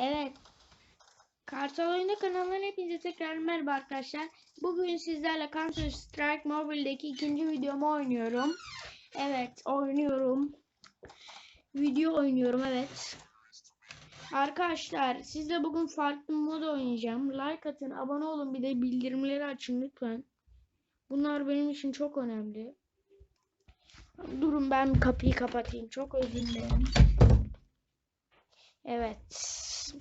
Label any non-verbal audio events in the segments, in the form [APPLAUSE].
Evet. Kartal Oyunda kanalından hepinize tekrar merhaba arkadaşlar. Bugün sizlerle Counter Strike Mobile'deki ikinci videomu oynuyorum. Evet, oynuyorum. Video oynuyorum, evet. Arkadaşlar, sizle bugün farklı mod oynayacağım. Like atın, abone olun, bir de bildirimleri açın lütfen. Bunlar benim için çok önemli. Durun ben kapıyı kapatayım. Çok özür dilerim. Evet.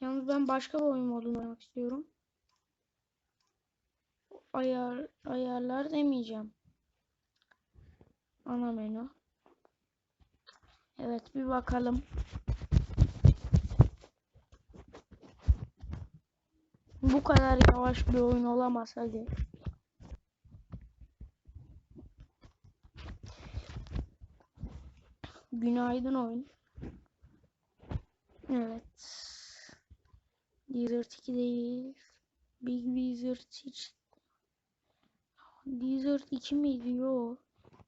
Yalnız ben başka bir oyun modunu oynamak istiyorum. Ayar, ayarlar demeyeceğim. Ana menü. Evet bir bakalım. Bu kadar yavaş bir oyun olamaz hadi. Günaydın oyun. Evet. Desert 2 değil. Big Desert hiç. Desert 2 miydi? Yo.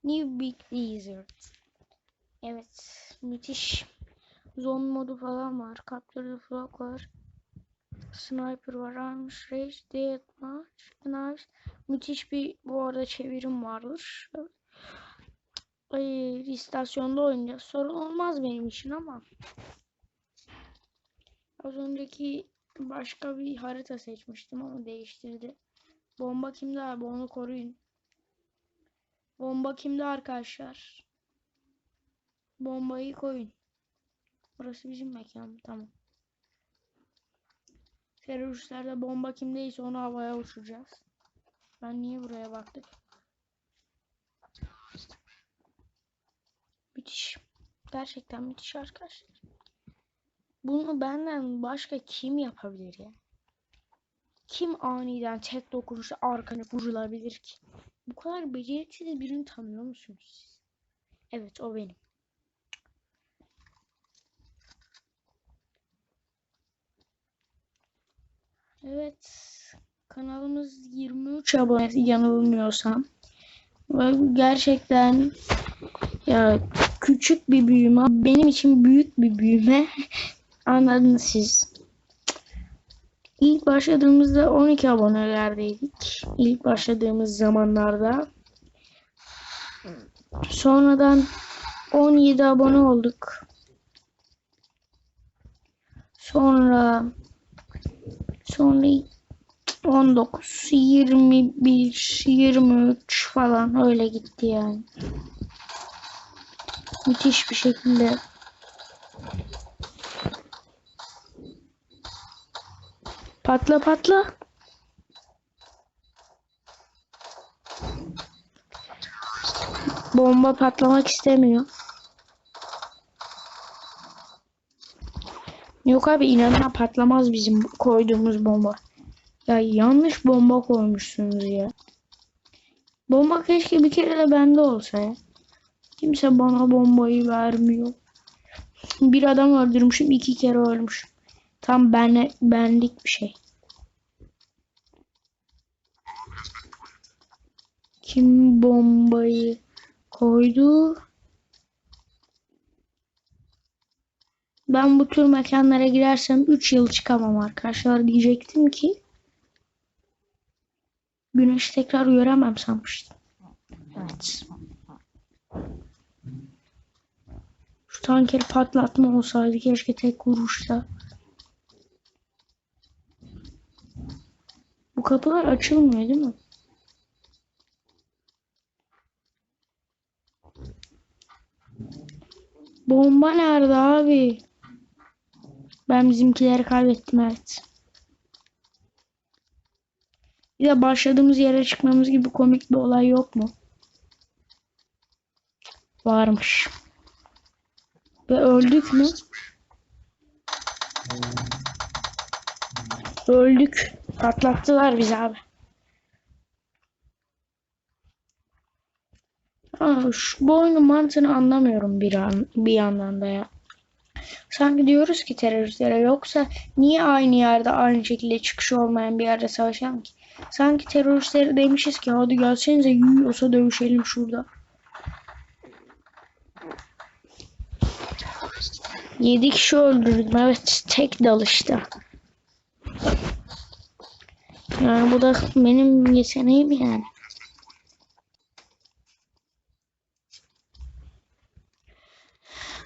New Big Desert. Evet. Müthiş. Zone modu falan var. Capture the Flag var. Sniper var. Arms Rage. Deathmatch. Knives. Müthiş bir bu arada çevirim vardır. Ay, istasyonda oynayacağız. Sorun olmaz benim için ama. Az önceki başka bir harita seçmiştim ama değiştirdi. Bomba kimde abi onu koruyun. Bomba kimde arkadaşlar? Bombayı koyun. Burası bizim mekan tamam. Teröristlerde bomba kimdeyse onu havaya uçuracağız. Ben niye buraya baktık? Müthiş. Gerçekten müthiş arkadaşlar. Bunu benden başka kim yapabilir ya? Kim aniden tek dokunuşla arkanı vurulabilir ki? Bu kadar beceriksiz birini tanıyor musunuz siz? Evet o benim. Evet. Kanalımız 23 abone yanılmıyorsam. Ve gerçekten ya küçük bir büyüme benim için büyük bir büyüme [LAUGHS] anladınız siz. İlk başladığımızda 12 abonelerdeydik. İlk başladığımız zamanlarda. Sonradan 17 abone olduk. Sonra sonra 19, 21, 23 falan öyle gitti yani. Müthiş bir şekilde Patla patla. Bomba patlamak istemiyor. Yok abi inanma patlamaz bizim koyduğumuz bomba. Ya yanlış bomba koymuşsunuz ya. Bomba keşke bir kere de bende olsa ya. Kimse bana bombayı vermiyor. Bir adam öldürmüşüm iki kere ölmüşüm. Tam benle, benlik bir şey. Kim bombayı koydu? Ben bu tür mekanlara girersem 3 yıl çıkamam arkadaşlar diyecektim ki Güneş tekrar göremem sanmıştım. Evet. Şu tankeri patlatma olsaydı keşke tek vuruşta. Bu kapılar açılmıyor değil mi? Bomba nerede abi? Ben bizimkileri kaybettim evet. Bir de başladığımız yere çıkmamız gibi komik bir olay yok mu? Varmış. Ve öldük mü? Öldük. Patlattılar bizi abi. Aa, şu bu oyunun mantığını anlamıyorum bir an, bir yandan da ya. Sanki diyoruz ki teröristlere yoksa niye aynı yerde aynı şekilde çıkışı olmayan bir yerde savaşalım ki? Sanki teröristlere demişiz ki hadi gelsenize yiyorsa dövüşelim şurada. 7 kişi öldürdüm. Evet tek dalışta. Yani bu da benim yeteneğim yani.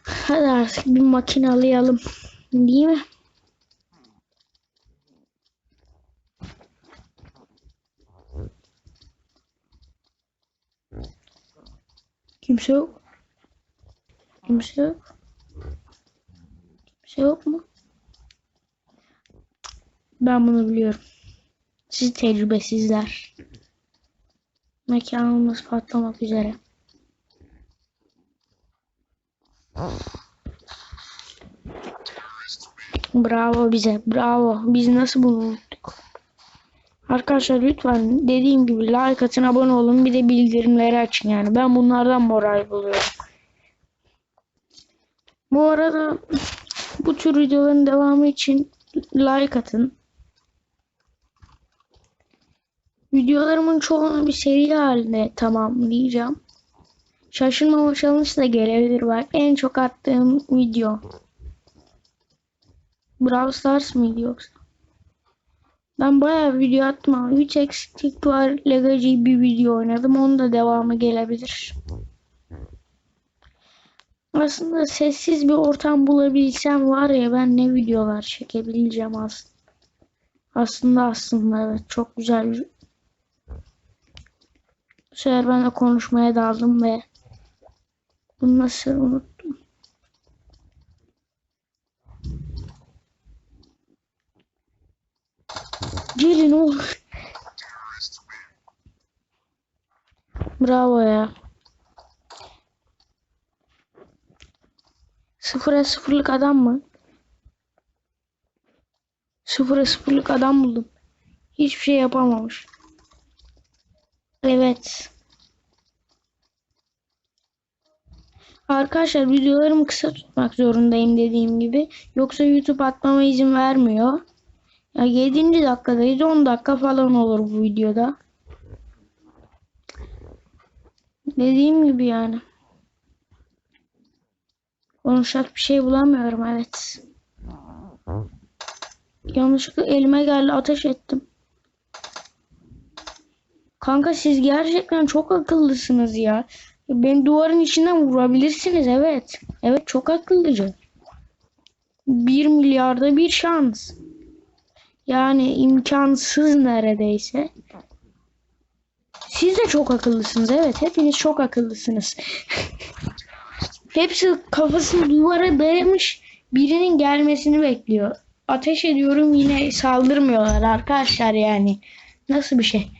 Hadi artık bir makine alayalım. Değil mi? Kimse yok. Kimse yok. Kimse yok mu? Ben bunu biliyorum. Siz tecrübesizler. Mekanımız patlamak üzere. Bravo bize. Bravo. Biz nasıl bunu unuttuk? Arkadaşlar lütfen dediğim gibi like atın, abone olun. Bir de bildirimleri açın yani. Ben bunlardan moral buluyorum. Bu arada tür videoların devamı için like atın. Videolarımın çoğunu bir seri halinde tamamlayacağım. Şaşırmama challenge da gelebilir var. En çok attığım video. Brawl Stars mıydı yoksa? Ben bayağı video attım ama 3 eksiklik var. Legacy bir video oynadım. Onun da devamı gelebilir. Aslında sessiz bir ortam bulabilsem var ya ben ne videolar çekebileceğim aslında. Aslında aslında evet çok güzel bir bu sefer ben de konuşmaya daldım ve bunu nasıl unuttum. Gelin oğlum. Bravo ya. Sıfıra sıfırlık adam mı? Sıfıra sıfırlık adam buldum. Hiçbir şey yapamamış. Evet. Arkadaşlar videolarımı kısa tutmak zorundayım dediğim gibi. Yoksa YouTube atmama izin vermiyor. Ya 7. dakikadayız 10 dakika falan olur bu videoda. Dediğim gibi yani. Konuşacak bir şey bulamıyorum evet. Yanlışlıkla elime geldi ateş ettim. Kanka siz gerçekten çok akıllısınız ya. Beni duvarın içinden vurabilirsiniz evet. Evet çok akıllıca. 1 milyarda bir şans. Yani imkansız neredeyse. Siz de çok akıllısınız evet. Hepiniz çok akıllısınız. [LAUGHS] Hepsi kafasını duvara dayamış birinin gelmesini bekliyor. Ateş ediyorum yine saldırmıyorlar arkadaşlar yani. Nasıl bir şey?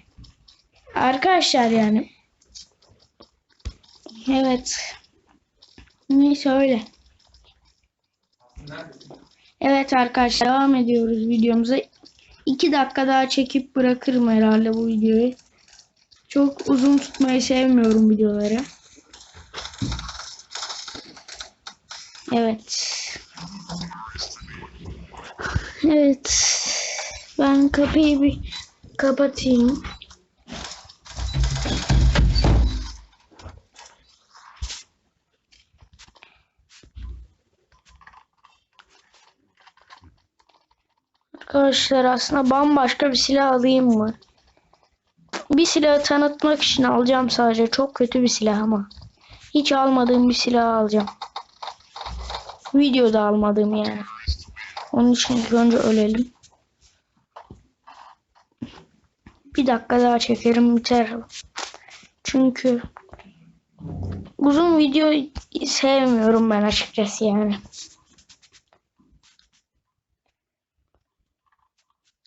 Arkadaşlar yani. Evet. Neyse öyle. Evet arkadaşlar devam ediyoruz videomuza. 2 dakika daha çekip bırakırım herhalde bu videoyu. Çok uzun tutmayı sevmiyorum videoları. Evet. Evet. Ben kapıyı bir kapatayım. Arkadaşlar aslında bambaşka bir silah alayım mı? Bir silahı tanıtmak için alacağım sadece. Çok kötü bir silah ama. Hiç almadığım bir silah alacağım. Videoda almadığım yani. Onun için önce ölelim. Bir dakika daha çekerim biter. Çünkü uzun video sevmiyorum ben açıkçası yani.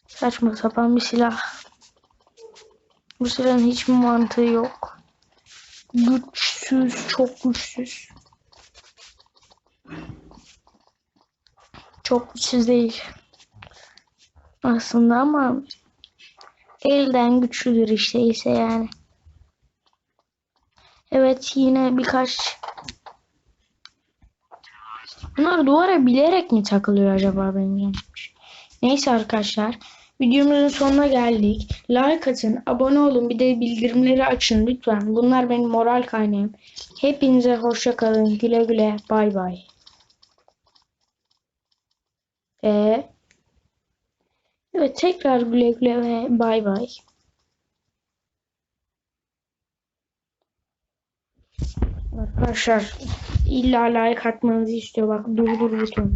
Saçma sapan bir silah. Bu silahın hiçbir mantığı yok. Güçsüz, çok güçsüz. Çok güçsüz değil. Aslında ama elden güçlüdür işte ise yani. Evet yine birkaç Bunlar duvara bilerek mi takılıyor acaba benim. Neyse arkadaşlar. Videomuzun sonuna geldik. Like atın, abone olun, bir de bildirimleri açın lütfen. Bunlar benim moral kaynağım. Hepinize hoşça kalın. Güle güle. Bay bay. Ee, evet tekrar güle güle ve bay bay. Arkadaşlar illa like atmanızı istiyor. Bak durdur butonu.